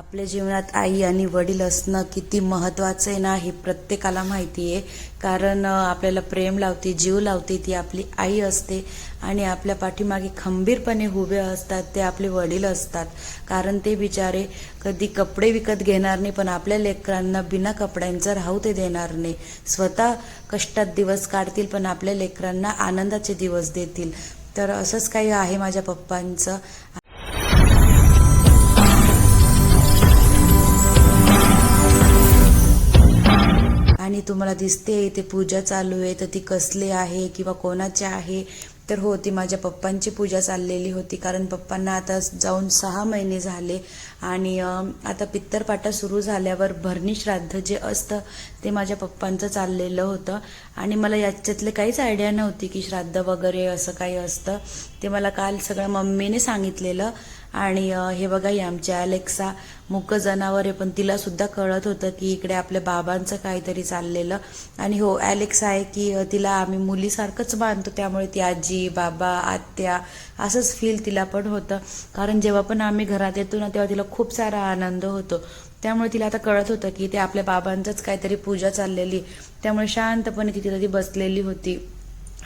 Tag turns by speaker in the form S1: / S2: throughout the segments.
S1: आपल्या जीवनात आई आणि वडील असणं किती महत्त्वाचं आहे ना हे प्रत्येकाला माहिती आहे. कारण आपल्याला प्रेम लावते जीव लावते ती आपली आई असते आणि आपल्या पाठीमागे खंबीरपणे उभे असतात ते आपले वडील असतात. कारण ते बिचारे कधी कपडे विकत घेणार नाही पण आपल्या लेकरांना बिना कपड्यांचं राहू ते देणार नाही. स्वतः कष्टात दिवस काढतील पण आपल्या लेकरांना आनंदाचे दिवस देतील. तर असंच काही आहे माझ्या पप्पांचं. आणि तुम्हाला दिसते इथे पूजा चालू आहे तर ती कसली आहे किंवा कोणाची आहे? तर हो ती माझ्या पप्पांची पूजा चाललेली होती कारण पप्पांना आता जाऊन सहा महिने झाले आणि आता पित्तरपाटा सुरू झाल्यावर भरणी श्राद्ध जे असतं ते माझ्या पप्पांचं चाललेलं होतं. आणि मला याच्यातले काहीच आयडिया नव्हती की श्राद्ध वगैरे असं काही असतं. ते मला काल सगळं मम्मीने सांगितलेलं. आणि हे बघा ही आमच्या अलेक्सा मुक जनावर आहे पण तिला सुद्धा कळत होतं की इकडे आपल्या बाबांचं काहीतरी चाललेलं. आणि हो अलेक्सा आहे की तिला आम्ही मुलीसारखंच मानतो. त्यामुळे ती आजी बाबा आत्या असंच फील तिला पण होतं. कारण जेव्हा पण आम्ही घरात येतो ना तेव्हा तिला खूप सारा आनंद होतो. त्यामुळे तिला आता कळत होतं की ते आपल्या बाबांचंच काहीतरी पूजा चाललेली. त्यामुळे शांतपणे ती तिथं ती बसलेली होती.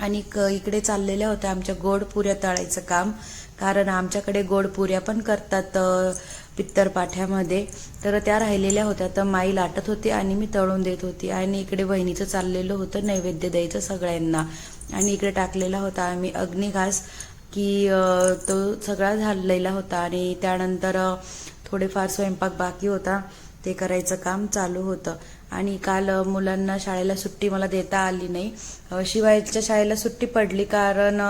S1: आणि क इकडे चाललेल्या होत्या आमच्या गोड पुऱ्या तळायचं काम. कारण आमच्याकडे गोड पुऱ्या पण करतात पित्तर पित्तरपाठ्यामध्ये तर त्या राहिलेल्या होत्या. तर माई लाटत होती आणि मी तळून देत होती. आणि इकडे वहिनीचं चाललेलं होतं नैवेद्य द्यायचं सगळ्यांना. आणि इकडे टाकलेला होता आम्ही अग्निघास की तो सगळा झालेला होता. आणि त्यानंतर थोडेफार स्वयंपाक बाकी होता. ते करायचं काम चालू होतं. आणि काल मुलांना शाळेला सुट्टी मला देता आली नाही. शिवायच्या शाळेला सुट्टी पडली कारण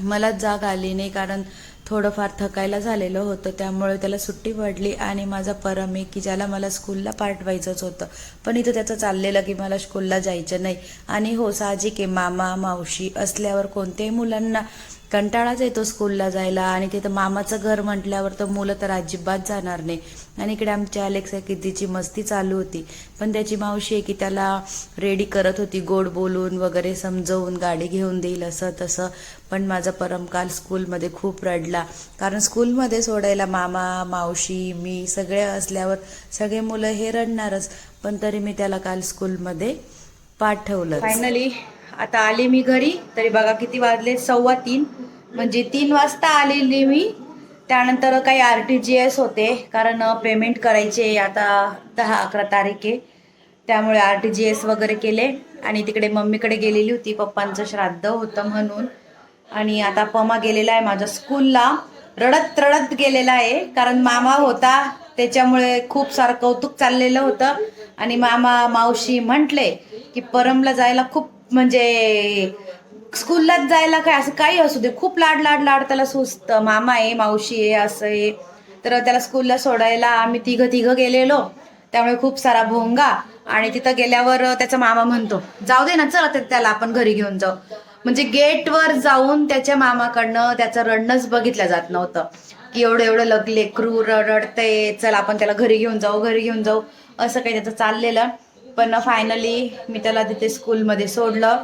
S1: मला जाग आली नाही कारण थोडंफार थकायला झालेलं होतं त्यामुळे त्याला सुट्टी पडली आणि माझा परम आहे की ज्याला मला स्कूलला पाठवायचंच होतं. पण इथं त्याचं चाललेलं की मला स्कूलला जायचं नाही. आणि हो साहजिक आहे मामा मावशी असल्यावर कोणत्याही मुलांना कंटाळाच येतो स्कूलला जायला आणि तिथं मामाचं घर म्हटल्यावर तर मुलं तर अजिबात जाणार नाही. आणि इकडे आमच्या अलेक्सा की तिची मस्ती चालू होती. पण त्याची मावशी आहे की त्याला रेडी करत होती गोड बोलून वगैरे समजवून गाडी घेऊन देईल असं तसं. पण माझा परम काल स्कूलमध्ये खूप रडला. कारण स्कूलमध्ये सोडायला मामा मावशी मी सगळे असल्यावर सगळे मुलं हे रडणारच. पण तरी मी त्याला काल स्कूलमध्ये पाठवलं फायनली आता आले मी घरी तरी बघा किती वाजले सव्वा तीन. म्हणजे तीन वाजता आलेली मी. त्यानंतर काही आर टी जी एस होते कारण पेमेंट करायचे आता दहा अकरा तारीख. आहे त्यामुळे आर टी जी एस वगैरे केले. आणि तिकडे मम्मीकडे गेलेली होती पप्पांचं श्राद्ध होतं म्हणून. आणि आता पमा गेलेला आहे माझ्या स्कूलला. रडत रडत गेलेला आहे कारण मामा होता. त्याच्यामुळे खूप सारं कौतुक चाललेलं होतं. आणि मामा मावशी म्हटले की परमला जायला खूप म्हणजे स्कूललाच जायला काय असं काही असू दे. खूप लाड लाड लाड त्याला सुचतं. मामा आहे मावशी आहे असं आहे. तर त्याला स्कूलला सोडायला आम्ही तिघं तिघं गेलेलो. त्यामुळे खूप सारा भोंगा. आणि तिथं गेल्यावर त्याचा मामा म्हणतो जाऊ दे ना चल त्याला आपण घरी घेऊन जाऊ. म्हणजे गेटवर जाऊन त्याच्या मामाकडनं त्याचं रडणंच बघितलं जात नव्हतं. की एवढं एवढं लग लेकरू रडतंय चल आपण त्याला घरी घेऊन जाऊ घरी घेऊन जाऊ. असं काही त्याचं चाललेलं. पण फायनली मी त्याला तिथे स्कूलमध्ये सोडलं.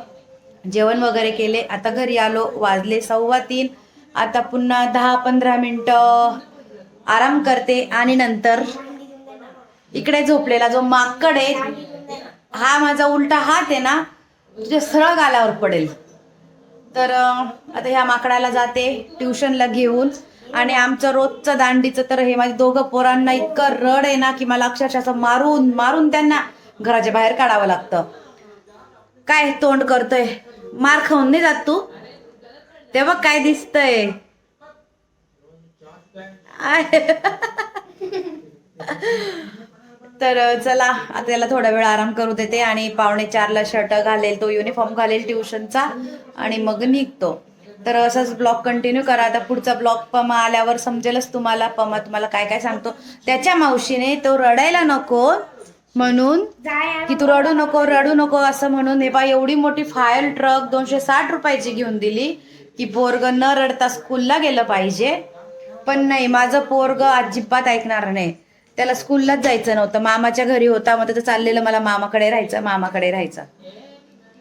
S1: जेवण वगैरे केले. आता घरी आलो. वाजले सव्वा तीन. आता पुन्हा दहा पंधरा मिनटं आराम करते. आणि नंतर इकडे झोपलेला जो माकड आहे हा माझा उलटा हात आहे ना तुझ्या सरळ गालावर पडेल. तर आता ह्या माकडाला जाते ट्युशनला घेऊन. आणि आमचं रोजचं दांडीचं तर हे माझ्या दोघं पोरांना इतकं रड आहे ना की मला अक्षरशः असं मारून मारून त्यांना घराच्या बाहेर काढावं लागतं. काय तोंड करतोय? मार खाऊन नाही जात तू. ते बघ काय दिसतंय. तर चला आता याला थोडा वेळ आराम करू देते आणि पावणे चारला शर्ट घालेल तो युनिफॉर्म घालेल ट्युशनचा आणि मग निघतो. तर असाच ब्लॉग कंटिन्यू करा. आता पुढचा ब्लॉग पमा आल्यावर समजेलच तुम्हाला. पमा तुम्हाला काय काय सांगतो. त्याच्या मावशीने तो रडायला नको. म्हणून की तू रडू नको रडू नको असं म्हणून. हे बा एवढी मोठी फायर ट्रक दोनशे साठ रुपयाची घेऊन दिली की पोरग न रडता स्कूलला गेलं पाहिजे. पण नाही माझं पोरग अजिबात ऐकणार नाही. त्याला स्कूललाच जायचं नव्हतं. मामाच्या घरी होता मग त्याचं चाललेलं मला मामाकडे राहायचं मामाकडे राहायचं.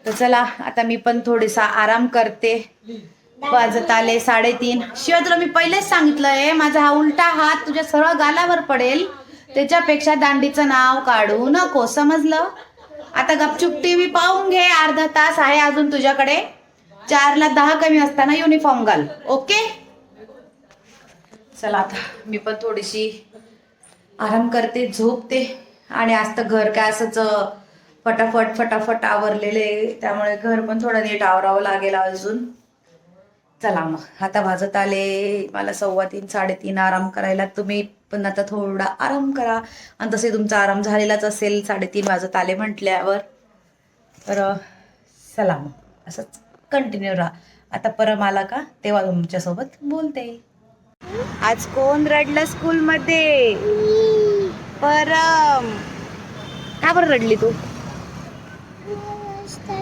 S1: तर चला आता मी पण थोडीसा आराम करते. वाजत आले साडेतीन. शिवाय तुला मी पहिलेच सांगितलंय माझा हा उलटा हात तुझ्या सरळ गालावर पडेल. त्याच्यापेक्षा दांडीचं नाव काढू नको समजलं? आता गपचूप टीव्ही पाहून घे अर्धा तास आहे अजून तुझ्याकडे. चारला दहा कमी असताना युनिफॉर्म घाल ओके चला आता मी पण थोडीशी आराम करते झोपते. आणि आज तर घर काय असंच फटाफट फटाफट आवरलेले. त्यामुळे घर पण थोडं नीट आवरावं लागेल अजून. चला मग. आता वाजत आले. मला सव्वा तीन साडेतीन आराम करायला तुम्ही पण आता थोडा आराम करा. आणि तसे तुमचा आराम झालेलाच असेल. साडेतीन वाजत आले म्हटल्यावर. तर चला मग. असंच कंटिन्यू राहा. आता परम आला का? तेव्हा तुमच्यासोबत बोलते. आज कोण रडलं स्कूलमध्ये परम. का बरं रडली तू?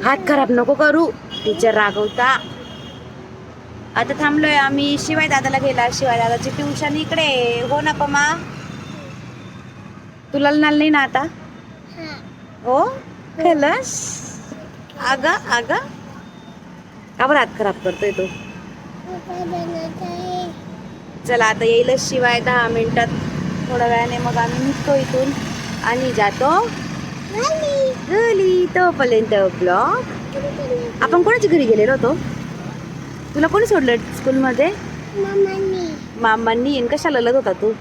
S1: हात खराब नको करू. टीचर रागवता. आता थांबलोय आम्ही. शिवाय दादाला गेला शिवाय दादाची ट्युशन इकडे. हो ना पमा? तुला नाल नाही ना आता? हो? खलस आग आग का बरं हात खराब करतोय तो? चला आता येईलच शिवाय दहा मिनिटात. थोड्या वेळाने मग आम्ही निघतो इथून. आणि जातो. घरी. तोपर्यंत ब्लॉग. आपण कोणाच्या घरी गेलेलो होतो? तुला कोणी सोडलं स्कूलमध्ये? मामांनी. आणि कशाला लत होता तू?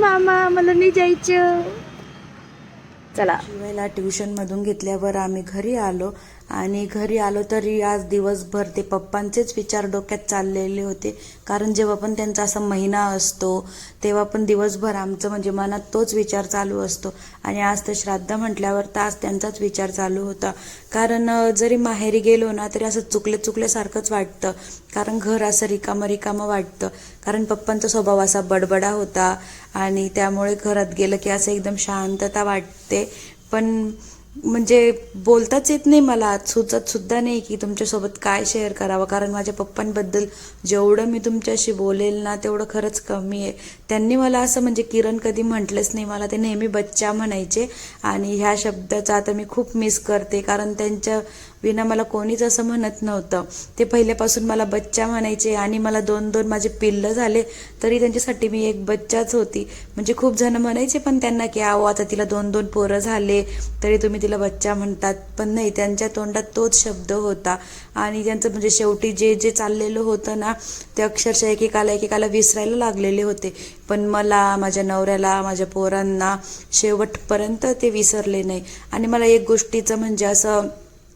S1: मामा मला नाही जायचं. चला. शिवायला ट्युशनमधून घेतल्यावर आम्ही घरी आलो. आणि घरी आलो तरी आज दिवसभर ते पप्पांचेच विचार डोक्यात चाललेले होते. कारण जेव्हा पण त्यांचा असा महिना असतो तेव्हा पण दिवसभर आमचं म्हणजे मनात तोच विचार चालू असतो. आणि आज तर श्राद्ध म्हटल्यावर तर आज त्यांचाच विचार चालू होता. कारण जरी माहेरी गेलो ना तरी असं चुकले चुकल्यासारखंच वाटतं. कारण घर असं रिकामं रिकामं वाटतं. कारण पप्पांचा स्वभाव असा बडबडा होता. आणि त्यामुळे घरात गेलं की असं एकदम शांतता वाटते. पण म्हणजे बोलताच येत नाही मला सुचत सुद्धा नाही की तुमच्यासोबत काय शेअर करावं. कारण माझ्या पप्पांबद्दल जेवढं मी तुमच्याशी बोलेल ना तेवढं खरंच कमी आहे. त्यांनी मला असं म्हणजे किरण कधी म्हटलंच नाही. मला ते नेहमी बच्चा म्हणायचे. आणि ह्या शब्दाचा आता मी खूप मिस करते. कारण त्यांच्या विना मला कोणीच असं म्हणत नव्हतं. ते पहिल्यापासून मला बच्चा म्हणायचे आणि मला दोन दोन माझे पिल्लं झाले. तरी त्यांच्यासाठी मी एक बच्चाच होती. म्हणजे खूप जण म्हणायचे पण त्यांना की आहो आता तिला दोन दोन पोरं झाले. तरी तुम्ही तिला बच्चा म्हणतात. पण नाही त्यांच्या तोंडात तोच शब्द होता. आणि त्यांचं म्हणजे शेवटी जे जे चाललेलं होतं ना ते अक्षरशः एकेकाला एकेकाला विसरायला लागलेले होते. पण मला माझ्या नवऱ्याला माझ्या पोरांना शेवटपर्यंत ते विसरले नाही. आणि मला एक गोष्टीचं म्हणजे असं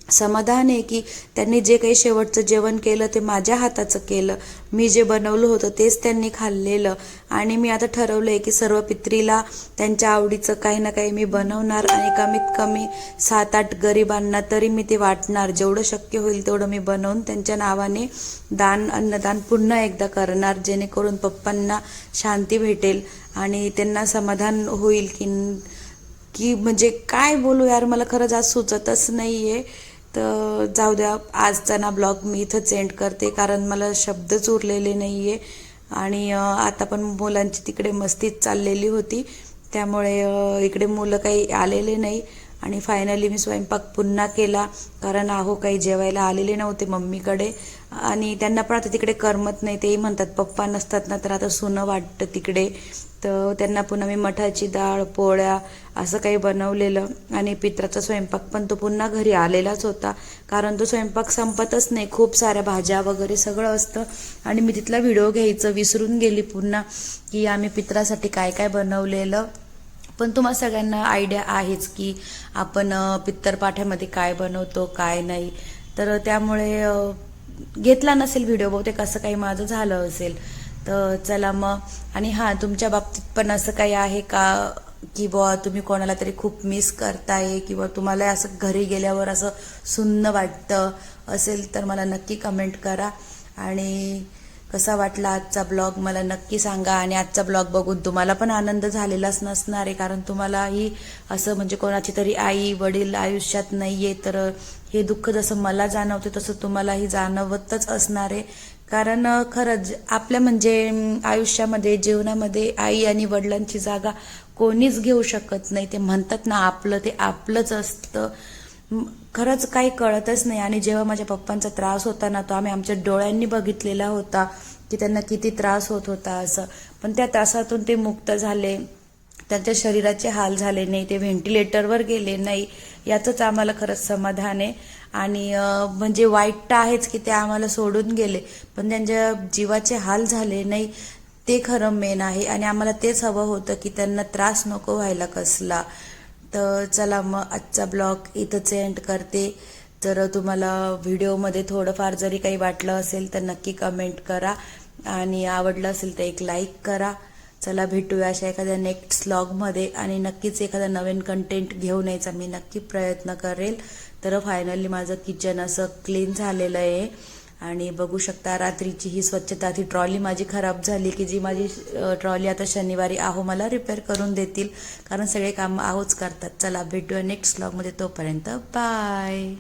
S1: समाधान आहे की त्यांनी जे काही शेवटचं जेवण केलं ते माझ्या हाताचं केलं. मी जे बनवलं होतं तेच त्यांनी खाल्लेलं. आणि मी आता ठरवलं आहे की सर्व पित्रीला त्यांच्या आवडीचं काही ना काही मी बनवणार आणि कमीत कमी सात आठ गरिबांना तरी मी ते वाटणार. जेवढं शक्य होईल तेवढं मी बनवून त्यांच्या नावाने दान अन्नदान पुन्हा एकदा करणार जेणेकरून पप्पांना शांती भेटेल आणि त्यांना समाधान होईल की की म्हणजे काय बोलू यार मला खरंच आज सुचतच नाही आहे तर जाऊ द्या आजचा ना ब्लॉग मी इथंच एंड करते कारण मला शब्दच उरलेले नाही आहे आणि आता पण मुलांची तिकडे मस्तीच चाललेली होती त्यामुळे इकडे मुलं काही आलेले नाही. आणि फायनली मी स्वयंपाक पुन्हा केला कारण आहो काही जेवायला आलेले नव्हते मम्मीकडे. आणि त्यांना पण आता तिकडे करमत नाही तेही म्हणतात पप्पा नसतात ना तर आता सुनं वाटतं तिकडे. तर त्यांना पुन्हा मी मठाची डाळ पोळ्या असं काही बनवलेलं आणि पित्राचा स्वयंपाक पण तो पुन्हा घरी आलेलाच होता. कारण तो स्वयंपाक संपतच नाही खूप साऱ्या भाज्या वगैरे सगळं असतं. आणि मी तिथला व्हिडिओ घ्यायचं विसरून गेली पुन्हा की आम्ही पित्रासाठी काय काय बनवलेलं. पण तुम्हा सगळ्यांना आयडिया आहेच की आपण पित्तरपाठ्यामध्ये काय बनवतो काय नाही. तर त्यामुळे घेतला नसेल व्हिडिओ बहुतेक असं काही माझं झालं असेल तर चला मग. आणि हां तुमच्या बाबतीत पण असं काही आहे का की बुवा तुम्ही कोणाला तरी खूप मिस करताय किंवा तुम्हाला असं घरी गेल्यावर असं सुन्न वाटतं असेल तर मला नक्की कमेंट करा. आणि कसा वाटला आजचा ब्लॉग मला नक्की सांगा आणि आजचा ब्लॉग बघून तुम्हाला पण आनंद झालेलाच नसणार आहे कारण तुम्हालाही असं म्हणजे कोणाची तरी आई वडील आयुष्यात नाहीये. तर हे दुःख जसं मला जाणवते तसं तुम्हालाही जाणवतच असणार आहे. कारण खरंच आपल्या म्हणजे आयुष्यामध्ये जीवनामध्ये आई आणि वडिलांची जागा कोणीच घेऊ शकत नाही. ते म्हणतात ना आपलं ते आपलंच असतं. खरंच काही कळतच नाही. आणि जेव्हा माझ्या पप्पांचा त्रास होता ना तो आम्ही आमच्या डोळ्यांनी बघितलेला होता की त्यांना किती त्रास होत होता असं. पण त्या त्रासातून ते मुक्त झाले. त्यांच्या शरीराचे हाल झाले नाही. ते व्हेंटिलेटरवर गेले नाही. याचंच आम्हाला खरंच समाधान आहे. आणि म्हणजे वाईट तर आहेच की ते आम्हाला सोडून गेले पण त्यांच्या जीवाचे हाल झाले नाही. ते खरं मेन आहे. आणि आम्हाला तेच हवं होतं की त्यांना त्रास नको व्हायला कसला. तर चला मग आजचा ब्लॉग इथंच एंड करते. जर तुम्हाला व्हिडिओमध्ये थोडंफार जरी काही वाटलं असेल तर नक्की कमेंट करा. आणि आवडलं असेल तर एक लाईक करा. चला भेटूया अशा एखाद्या नेक्स्ट स्लॉगमध्ये आणि नक्कीच एखादा नवीन कंटेंट घेऊन यायचा मी नक्की प्रयत्न करेल. तर फायनली माझं किचन असं क्लीन झालेलं आहे. आणि बघू शकता रात्रीची ही स्वच्छता ती ट्रॉली माझी खराब झाली की जी माझी ट्रॉली आता शनिवारी आहो मला रिपेअर करून देतील. कारण सगळे कामं आहोच करतात. चला भेटूया नेक्स्ट ब्लॉगमध्ये तोपर्यंत बाय